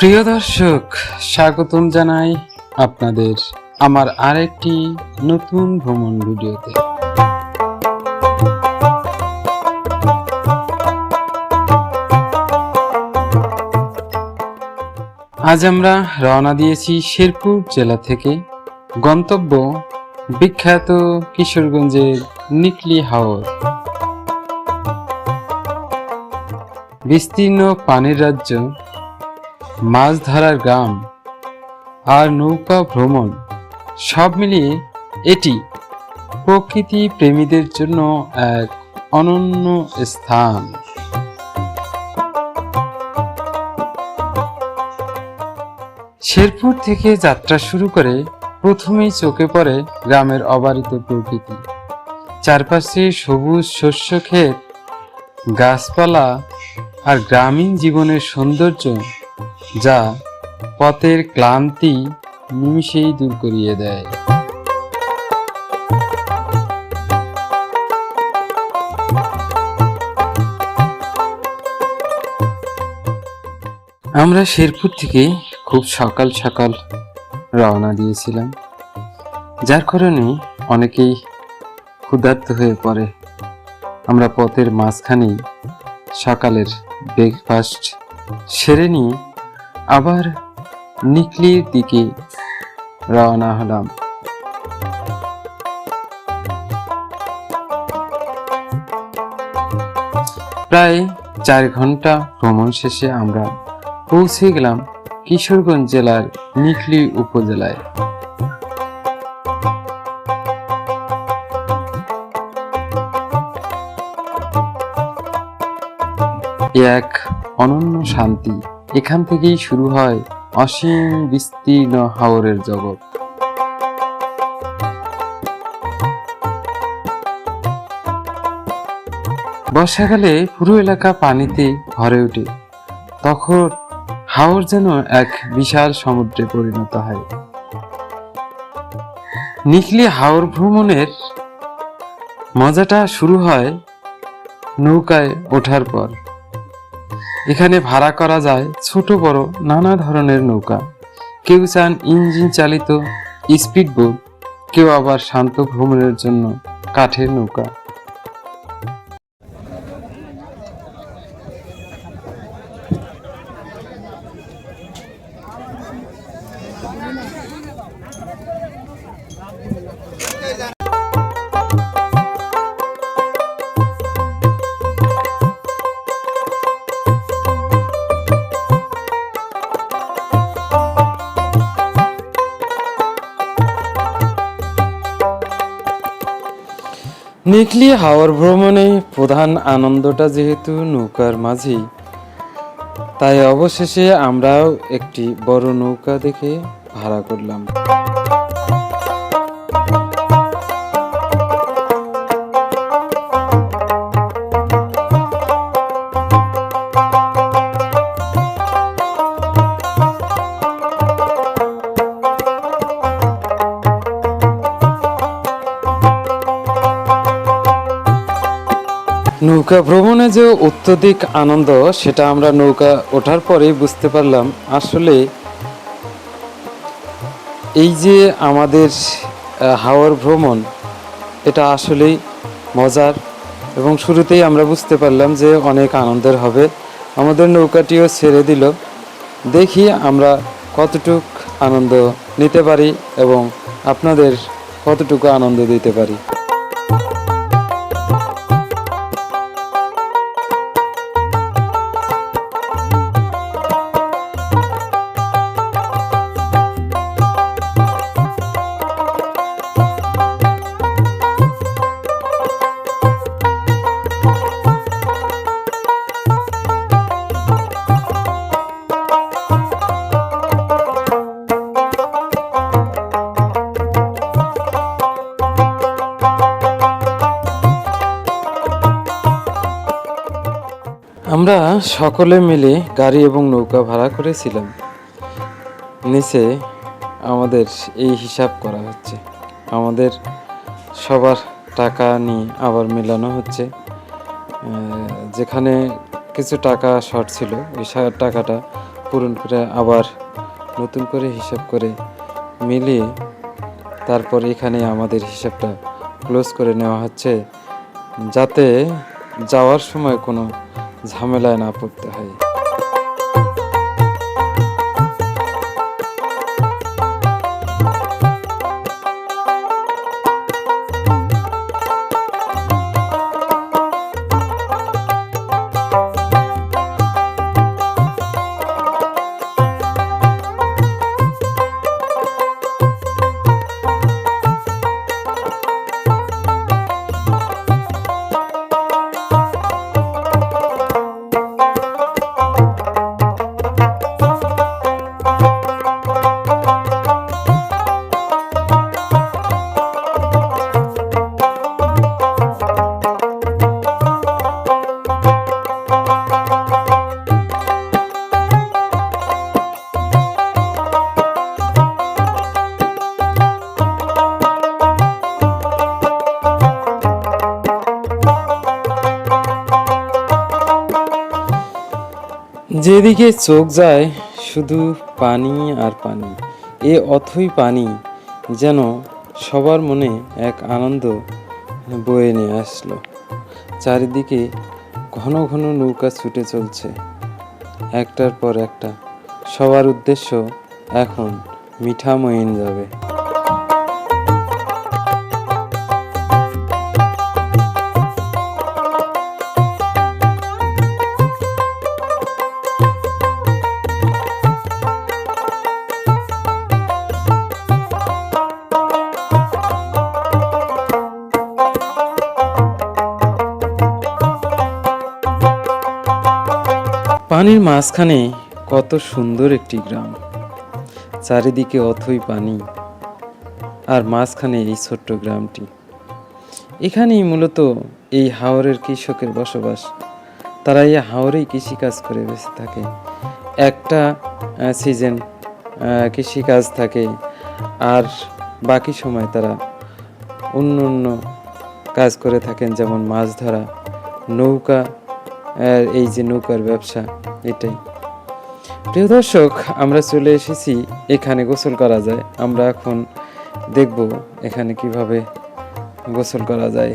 প্রিয় দর্শক, স্বাগতম জানাই আপনাদের আমার আরেকটি নতুন ভ্রমণ ভিডিওতে। আজ আমরা রওনা দিয়েছি শেরপুর জেলা থেকে। গন্তব্য বিখ্যাত কিশোরগঞ্জের নিকলি হাওর। বিস্তীর্ণ পানির রাজ্য মাছ ধরার গ্রাম আর নৌকা ভ্রমণ, সব মিলিয়ে এটি প্রকৃতি প্রেমীদের জন্য এক অনন্য স্থান। শেরপুর থেকে যাত্রা শুরু করে প্রথমেই চোখে পড়ে গ্রামের অবারিত প্রকৃতি। চারপাশে সবুজ শস্য ক্ষেত, গাছপালা আর গ্রামীণ জীবনের সৌন্দর্য যা পথের ক্লান্তি নিমিষেই দূর করিয়ে দেয়। আমরা শেরপুর থেকে খুব সকাল সকাল রওনা দিয়েছিলাম। যার কারণে অনেকেই ক্ষুধার্ত হয়ে পড়ে। আমরা পথের মাঝখানেই সকালের ব্রেকফাস্ট সেরে নিয়ে আবার নিকলির দিকে রওনা হলাম। প্রায় চার ঘণ্টা ভ্রমণ শেষে আমরা পৌঁছে গেলাম কিশোরগঞ্জ জেলার নিকলি উপজেলায়। এক অনন্য শান্তি। এখান থেকেই শুরু হয় অসীম বিস্তীর্ণ হাওরের জগৎ। বর্ষাকালে পুরো এলাকা পানিতে ভরে ওঠে। তখন হাওর যেন এক বিশাল সমুদ্রে পরিণত হয়। নিকলি হাওর ভ্রমণের মজাটা শুরু হয় নৌকায় ওঠার পর। এখানে ভাড়া করা যায় ছোট বড় নানা ধরনের নৌকা। কেউ চান ইঞ্জিন চালিত স্পিড বোট কেউ আবার শান্ত ভ্রমণের জন্য কাঠের নৌকা। নিকলি হাওয়ার ভ্রমণে প্রধান আনন্দটা যেহেতু নৌকার মাঝেই, তাই অবশেষে আমরাও একটি বড় নৌকা দেখে ভাড়া করলাম। নৌকা ভ্রমণে যে অত্যধিক আনন্দ, সেটা আমরা নৌকা ওঠার পরেই বুঝতে পারলাম। আসলে এই যে আমাদের হাওয়ার ভ্রমণ, এটা আসলেই মজার এবং শুরুতেই আমরা বুঝতে পারলাম যে অনেক আনন্দের হবে। আমাদের নৌকাটিও ছেড়ে দিল। দেখি আমরা কতটুক আনন্দ নিতে পারি এবং আপনাদের কতটুকু আনন্দ দিতে পারি। আমরা সকলে মিলে গাড়ি এবং নৌকা ভাড়া করেছিলাম। নিচে আমাদের এই হিসাব করা হচ্ছে। আমাদের সবার টাকা নিয়ে আবার মেলানো হচ্ছে। যেখানে কিছু টাকা শর্ট ছিল ওই টাকাটা পূরণ করে আবার নতুন করে হিসাব করে মিলিয়ে তারপর এখানে আমাদের হিসাবটা ক্লোজ করে নেওয়া হচ্ছে। যাতে যাওয়ার সময় কোনো ঝামেলায় না পড়তে হয়। যেদিকে চোখ যায়, শুধু পানি আর পানি। এ অথই পানি যেন সবার মনে এক আনন্দ বয়ে নিয়ে আসলো। চারিদিকে ঘন ঘন নৌকা ছুটে চলছে, একটার পর একটা। সবার উদ্দেশ্য এখন মিঠামইন যাবে। পানির মাঝখানে কত সুন্দর একটি গ্রাম। চারিদিকে অথই পানি, আর মাঝখানে এই ছোট্ট গ্রামটি। এখানেই মূলত এই হাওরের কৃষকের বসবাস। তারা এই হাওরেই কৃষিকাজ করে বেঁচে থাকে। একটা সিজন কৃষিকাজ থাকে, আর বাকি সময় তারা অন্য অন্য কাজ করে থাকেন, যেমন মাছ ধরা, নৌকা এই যে নৌকার ব্যবসা। এটাই। প্রিয় দর্শক, আমরা চলে এসেছি। এখানে গোসল করা যায়। আমরা এখন দেখব এখানে কীভাবে গোসল করা যায়।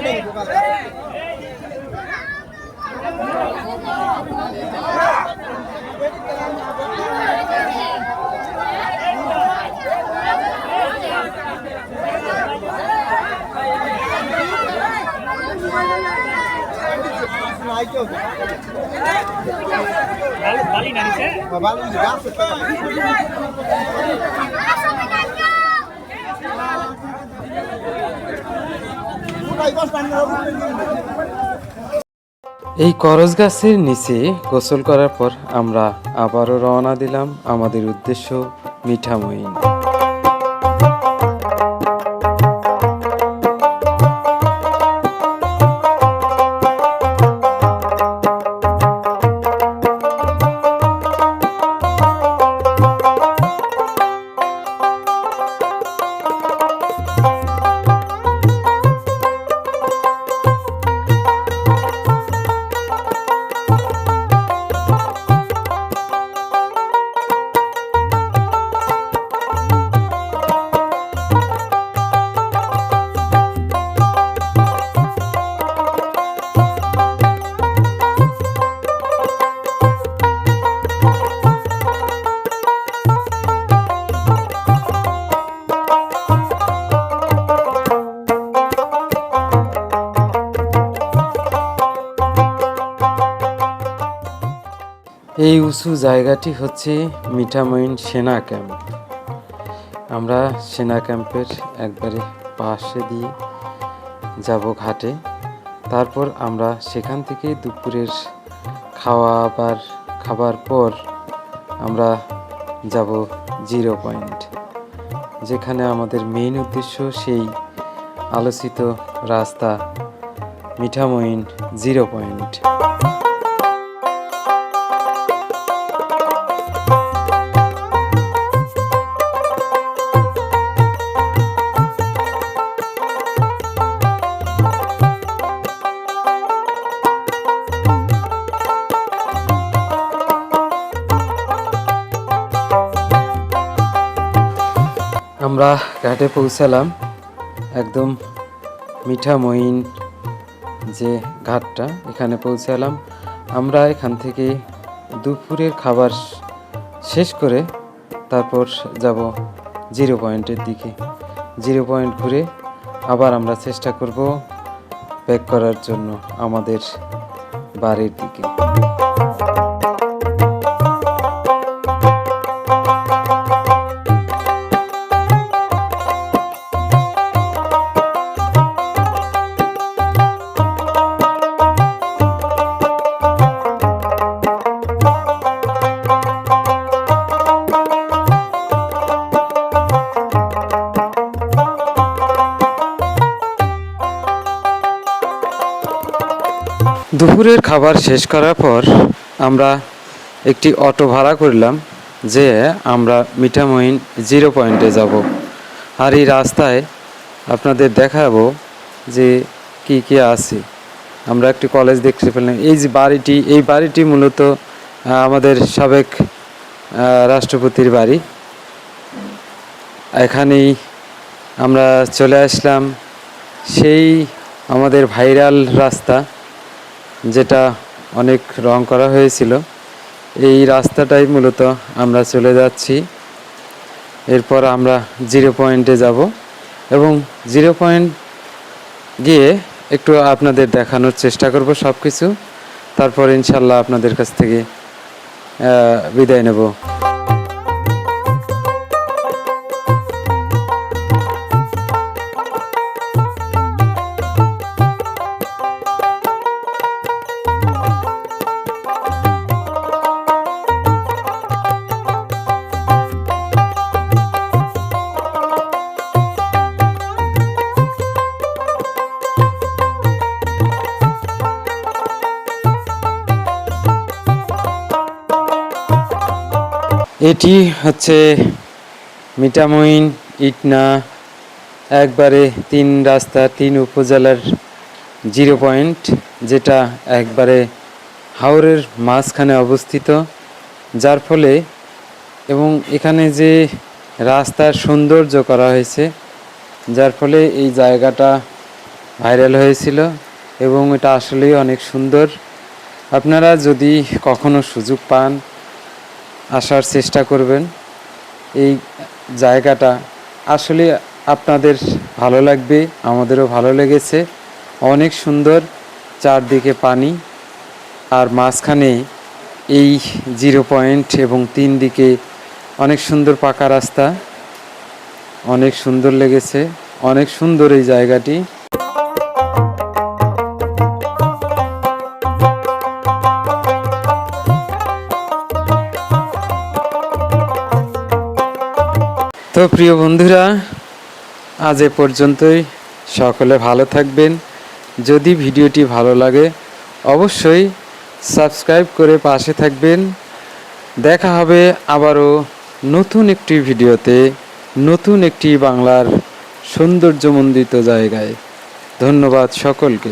Hey! hey. Lalu Bali nanti saya. Bali juga. Kita ikut standar. এই করজ গাছের নিচে গোসল করার পর আমরা আবারও রওনা দিলাম আমাদের উদ্দেশ্য মিঠামইন এই উঁচু জায়গাটি হচ্ছে মিঠামইন সেনা ক্যাম্প। আমরা সেনা ক্যাম্পের একবারে পাশে দিয়ে যাব ঘাটে। তারপর আমরা সেখান থেকে দুপুরের খাওয়া আবার খাবার পর আমরা যাব জিরো পয়েন্ট, যেখানে আমাদের মেইন উদ্দেশ্য সেই আলোচিত রাস্তা মিঠামইন জিরো পয়েন্ট। আমরা ঘাটে পৌঁছালাম একদম মিঠা মিঠামইন যে ঘাটটা, এখানে পৌঁছালাম। আমরা এখান থেকে দুপুরের খাবার শেষ করে তারপর যাব জিরো পয়েন্টের দিকে। জিরো পয়েন্ট ঘুরে আবার আমরা চেষ্টা করব ব্যাক করার জন্য আমাদের বাড়ির দিকে। খাবার শেষ করার পর আমরা একটি অটো ভাড়া করলাম যে আমরা মিঠামইন জিরো পয়েন্টে যাব। আর এই রাস্তায় আপনাদের দেখাবো যে কি কি আছে। আমরা একটি কলেজ দেখতে পেলাম। এই যে বাড়িটি, এই বাড়িটি মূলত আমাদের সাবেক রাষ্ট্রপতির বাড়ি। এখানেই আমরা চলে আসলাম। সেই আমাদের ভাইরাল রাস্তা। যেটা অনেক রং করা হয়েছিল। এই রাস্তাটাই মূলত আমরা চলে যাচ্ছি। এরপর আমরা জিরো পয়েন্টে যাব এবং জিরো পয়েন্ট গিয়ে একটু আপনাদের দেখানোর চেষ্টা করব সব কিছু তারপর ইনশাল্লাহ আপনাদের কাছ থেকে বিদায় নেব। এটি হচ্ছে মিটামইন, ইটনা, একবারে তিন রাস্তা, তিন উপজেলার জিরো পয়েন্ট, যেটা একবারে হাওরের মাঝখানে অবস্থিত। যার ফলে এবং এখানে যে রাস্তার সৌন্দর্য করা হয়েছে, যার ফলে এই জায়গাটা ভাইরাল হয়েছিল এবং এটা আসলেই অনেক সুন্দর। আপনারা যদি কখনো সুযোগ পান আসার চেষ্টা করবেন। এই জায়গাটা আসলে আপনাদের ভালো লাগবে, আমাদেরও ভালো লেগেছে। অনেক সুন্দর চারদিকে পানি আর মাঝখানে এই জিরো পয়েন্ট এবং তিন দিকে অনেক সুন্দর পাকা রাস্তা। অনেক সুন্দর লেগেছে। অনেক সুন্দর এই জায়গাটি। তো প্রিয় বন্ধুরা, আজ এ পর্যন্তই। সকলে ভালো থাকবেন। যদি ভিডিওটি ভালো লাগে, অবশ্যই সাবস্ক্রাইব করে পাশে থাকবেন। দেখা হবে আবারও নতুন একটি ভিডিওতে, নতুন একটি বাংলার সৌন্দর্যমণ্ডিত জায়গায়। ধন্যবাদ সকলকে।